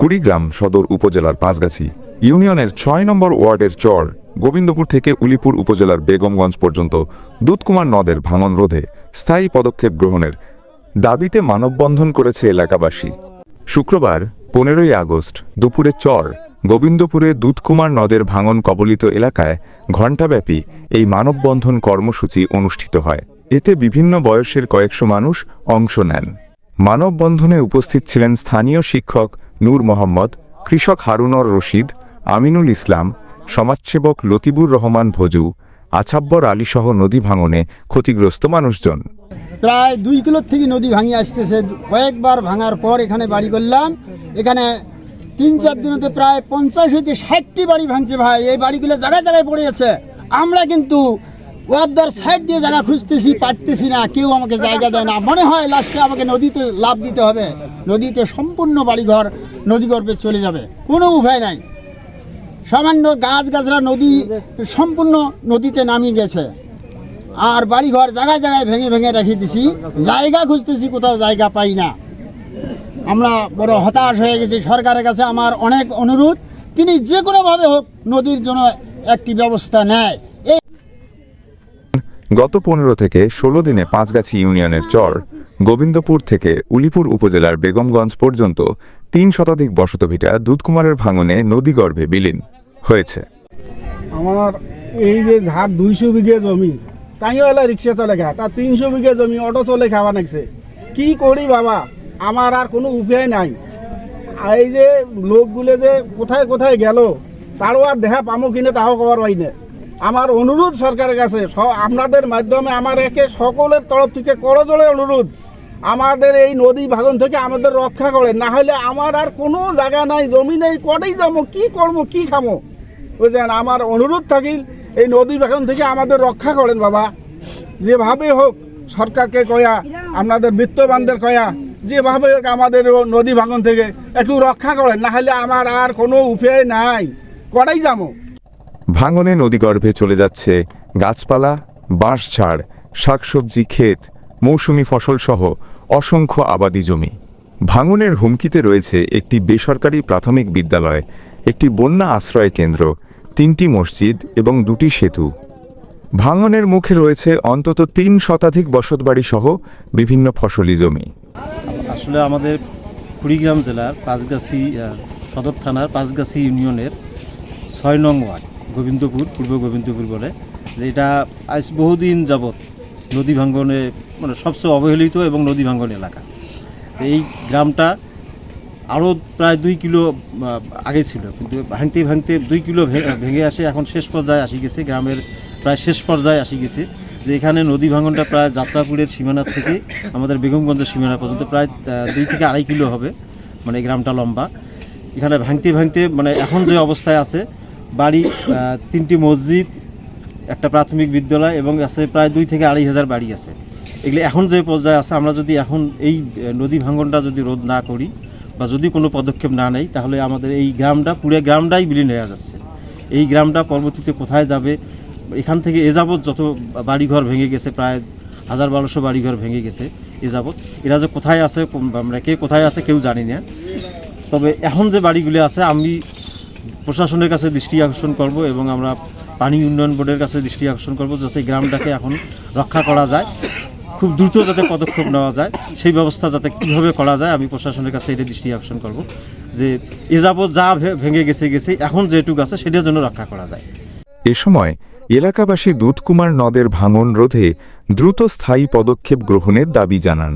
কুড়িগ্রাম সদর উপজেলার পাঁচগাছি ইউনিয়নের ছয় নম্বর ওয়ার্ডের চর গোবিন্দপুর থেকে উলিপুর উপজেলার বেগমগঞ্জ পর্যন্ত দুধকুমার নদের ভাঙন রোধে স্থায়ী পদক্ষেপ গ্রহণের দাবিতে মানববন্ধন করেছে এলাকাবাসী। শুক্রবার পনেরোই আগস্ট দুপুরে চর গোবিন্দপুরে দুধকুমার নদের ভাঙন কবলিত এলাকায় ঘণ্টাব্যাপী এই মানববন্ধন কর্মসূচি অনুষ্ঠিত হয়। এতে বিভিন্ন বয়সের কয়েকশো মানুষ অংশ নেন। মানববন্ধনে উপস্থিত ছিলেন স্থানীয় শিক্ষক নূর মোহাম্মদ, কৃষক হারুনর রশিদ, আমিনুল ইসলাম, সমাজসেবক লতিবুর রহমান ভজু, আছাব্বর আলীসহ নদী ভাঙনে ক্ষতিগ্রস্ত মানুষজন। প্রায় দুই কিলোর থেকে নদী ভাঙিয়ে আসতেছে। কয়েকবার ভাঙার পর এখানে বাড়ি করলাম। এখানে তিন চার দিনতে প্রায় পঞ্চাশ হইতে ষাটটি বাড়ি ভাঙছে ভাই। এই বাড়িগুলো জায়গায় জায়গায় পড়ে আছে। আমরা কিন্তু ওয়াবদার সাইড দিয়ে জায়গা খুঁজতেছি, পারতেছি না, কেউ আমাকে জায়গা দেয় না। মনে হয় লাস্টে আমাকে নদীতে লাভ দিতে হবে। নদীতে সম্পূর্ণ বাড়িঘর, নদীগর্ভে চলে যাবে। কোনো উপায় নাই। সামান্য গাছ গাছরা নদী সম্পূর্ণ নদীতে নামিয়ে গেছে। আর বাড়িঘর জায়গায় জায়গায় ভেঙে ভেঙে রেখে দিছি। জায়গা খুঁজতেছি, কোথাও জায়গা পাই না। আমরা বড় হতাশ হয়ে গেছি। সরকারের কাছে আমার অনেক অনুরোধ। তিনি যে কোনোভাবে হোক নদীর জন্য একটি ব্যবস্থা নেয়। গত পনেরো থেকে ষোলো দিনে পাঁচগাছি ইউনিয়নের চর গোবিন্দপুর থেকে উলিপুর উপজেলার বেগমগঞ্জ পর্যন্ত তিন শতাধিক বসতভিটা দুধকুমারের ভাঙনে নদীগর্ভে বিলীন হয়েছে। আমার এই যে ঝাড় দুইশো বিঘে জমি, তাইও এলা রিক্সা চলে খা তার তিনশো বিঘে জমি অটো চলে খাওয়া নাকছে কি করি বাবা, আমার আর কোনো উপায় নাই। এই যে লোকগুলো যে কোথায় কোথায় গেল, তারও আর দেখা পামো কিনে, তাও কবার পাই না। আমার অনুরোধ সরকারের কাছে আপনাদের মাধ্যমে আমার একে সকলের তরফ থেকে করজোড়ে অনুরোধ। আমাদের এই নদী ভাগন থেকে আমাদের রক্ষা করে না হলে আমার আর কোনো জায়গা নাই, জমি নেই, কটেই যাব, কি করব, কি খামো বুঝলেন? আমার অনুরোধ থাকিল, এই নদী ভাগন থেকে আমাদের রক্ষা করেন বাবা। যেভাবে হোক, সরকারকে কয়া, আপনাদের বিত্তবানদের কয়া, যেভাবে হোক আমাদের নদী ভাঙন থেকে একটু রক্ষা করেন। না হলে আমার আর কোনো উপায় নাই। কটাই যাব। ভাঙনে নদীগর্ভে চলে যাচ্ছে গাছপালা বাঁশঝাড় শাকসবজি, ক্ষেত, মৌসুমি ফসলসহ অসংখ্য আবাদি জমি। ভাঙনের হুমকিতে রয়েছে একটি বেসরকারি প্রাথমিক বিদ্যালয়, একটি বন্যা আশ্রয় কেন্দ্র, তিনটি মসজিদ এবং দুটি সেতু। ভাঙনের মুখে রয়েছে অন্তত তিন শতাধিক বসতবাড়ি সহ বিভিন্ন ফসলি জমি। আসলে আমাদের কুড়িগ্রাম জেলার পাঁচগাছি সদর থানার পাঁচগাছি ইউনিয়নের ছয় নং ওয়ার্ড। গোবিন্দপুর, পূর্ব গোবিন্দপুর বলে, যে এটা আজ বহুদিন যাবৎ নদী ভাঙ্গনে মানে সবচেয়ে অবহেলিত এবং নদী ভাঙ্গন এলাকা। এই গ্রামটা আরও প্রায় দুই কিলো আগে ছিল, কিন্তু ভাঙতে ভাঙতে দুই কিলো ভেঙে আসে, এখন শেষ পর্যায়ে আসি গেছে, গ্রামের প্রায় শেষ পর্যায়ে আসি গেছে, যে এখানে নদী ভাঙনটা প্রায় যাত্রাপুরের সীমানা থেকে আমাদের বেগমগঞ্জের সীমানা পর্যন্ত প্রায় দুই থেকে আড়াই কিলো হবে মানে গ্রামটা লম্বা। এখানে ভাঙতে ভাঙতে মানে এখন যে অবস্থায় আছে বাড়ি তিনটি মসজিদ, একটা প্রাথমিক বিদ্যালয় এবং আছে প্রায় দুই থেকে আড়াই হাজার বাড়ি আছে। এগুলি এখন যে পর্যায়ে আছে, আমরা যদি এখন এই নদী ভাঙনটা যদি রোধ না করি বা যদি কোনো পদক্ষেপ না নেই, তাহলে আমাদের এই গ্রামটা, পুরো গ্রামটাই বিলীন হয়ে যাচ্ছে। এই গ্রামটা পরবর্তীতে কোথায় যাবে? এখান থেকে এ যাবৎ যত বাড়িঘর ভেঙে গেছে, প্রায় হাজার বারোশো বাড়িঘর ভেঙে গেছে এ যাবৎ। এরা যে কোথায় আছে আমরা কে কোথায় আছে কেউ জানি না। তবে এখন যে বাড়িগুলি আছে, আমি প্রশাসনের কাছে দৃষ্টি আকর্ষণ করব এবং আমরা পানি উন্নয়ন বোর্ডের কাছে দৃষ্টি আকর্ষণ করব যাতে গ্রামটাকে এখন রক্ষা করা যায়, খুব দ্রুত যাতে পদক্ষেপ নেওয়া যায়, সেই ব্যবস্থা যাতে কীভাবে করা যায় আমি প্রশাসনের কাছে এটা দৃষ্টি আকর্ষণ করব যে এ যাবৎ যা ভেঙে গেছে গেছে, এখন যেটুকু আছে সেটার জন্য রক্ষা করা যায়। এ সময় এলাকাবাসী দুধকুমার নদের ভাঙন রোধে দ্রুত স্থায়ী পদক্ষেপ গ্রহণের দাবি জানান।